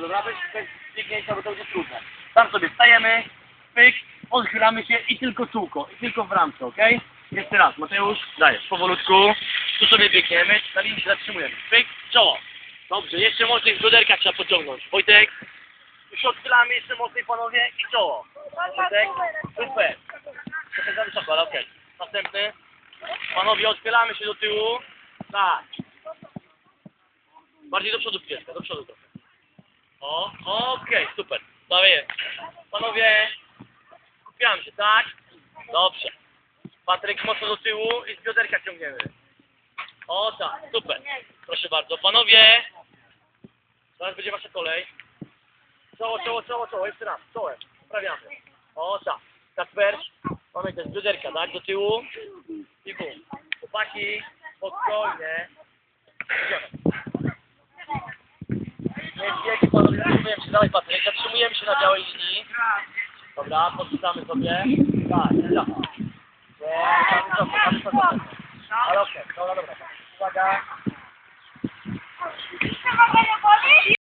dobra? Bez, bez biegnięcia, bo to będzie trudne. Tam sobie stajemy, pyk, odchylamy się i tylko czółko, i tylko w ramce, okej? Jeszcze raz, Mateusz, dajesz, powolutku. Tu sobie biegniemy, na linii się zatrzymujemy. Pyk, czoło. Dobrze, jeszcze mocniej w trzeba pociągnąć. Wojtek, już odchylamy jeszcze mocniej, panowie, i czoło. Wojtek, super. Trochę za wysoko, ale okej. Następny. Panowie, odchylamy się do tyłu. Tak. Bardziej do przodu pieszka, do przodu trochę. O, okej, super. Dalej. Panowie, skupiamy się, tak? Dobrze. Patryk mocno do tyłu i z bioderka ciągniemy. O tak, super. Proszę bardzo. Panowie, zaraz będzie wasza kolej. Czoło, czoło, czoło, czoło. Jeszcze raz, czołem. Sprawiamy. O tak. Kasper, pamiętaj, z bioderka, tak? Do tyłu i bum. Chłopaki, spokojnie. Dawaj Patryk, zatrzymujemy się na białej linii. Dobra, podpisamy sobie. Tak. Nie, tam tam wysoko.